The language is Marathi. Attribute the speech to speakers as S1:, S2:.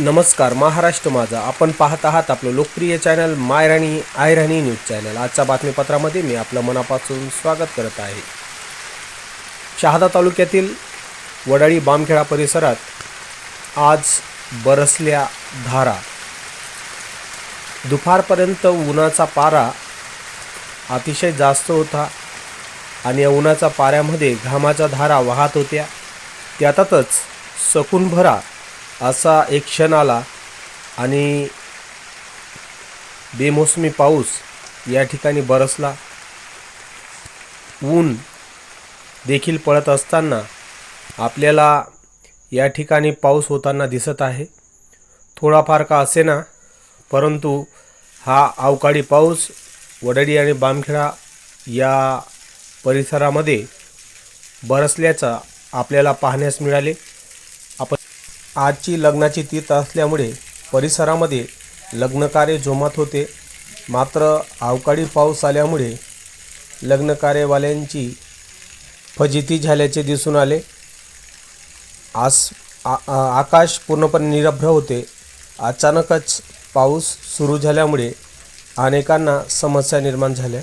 S1: नमस्कार महाराष्ट्र माझा. आपण पाहत आहात आपलं लोकप्रिय चॅनल मायराणी आयराणी न्यूज चॅनल. आजच्या बातमीपत्रामध्ये मी आपलं मनापासून स्वागत करत आहे. शहादा तालुक्यातील वडाळी बामखेडा परिसरात आज बरसल्या धारा. दुपारपर्यंत उन्हाचा पारा अतिशय जास्त होता आणि या उन्हाच्या पाऱ्यामध्ये घामाच्या धारा वाहत होत्या. त्यातच सकून भरा असा एक क्षण आला आणि बेमोसमी पाऊस या ठिकाणी बरसला. ऊन देखील पडत असताना आपल्याला या ठिकाणी पाऊस होताना दिसत आहे. थोडाफार का असेना परंतु हा अवकाळी पाऊस वडडी आणि बामखेडा या परिसरामध्ये बरसल्याचा आपल्याला पाहण्यास मिळाले. आजची लग्नाची तीर्थ असल्यामुळे परिसरामध्ये लग्नकार्य जोमात होते. मात्र अवकाळी पाऊस आल्यामुळे लग्नकार्यवाल्यांची फजिती झाल्याचे दिसून आले. आस आ आ- आकाश पूर्णपणे निरभ्र होते. अचानकच पाऊस सुरू झाल्यामुळे अनेकांना समस्या निर्माण झाल्या.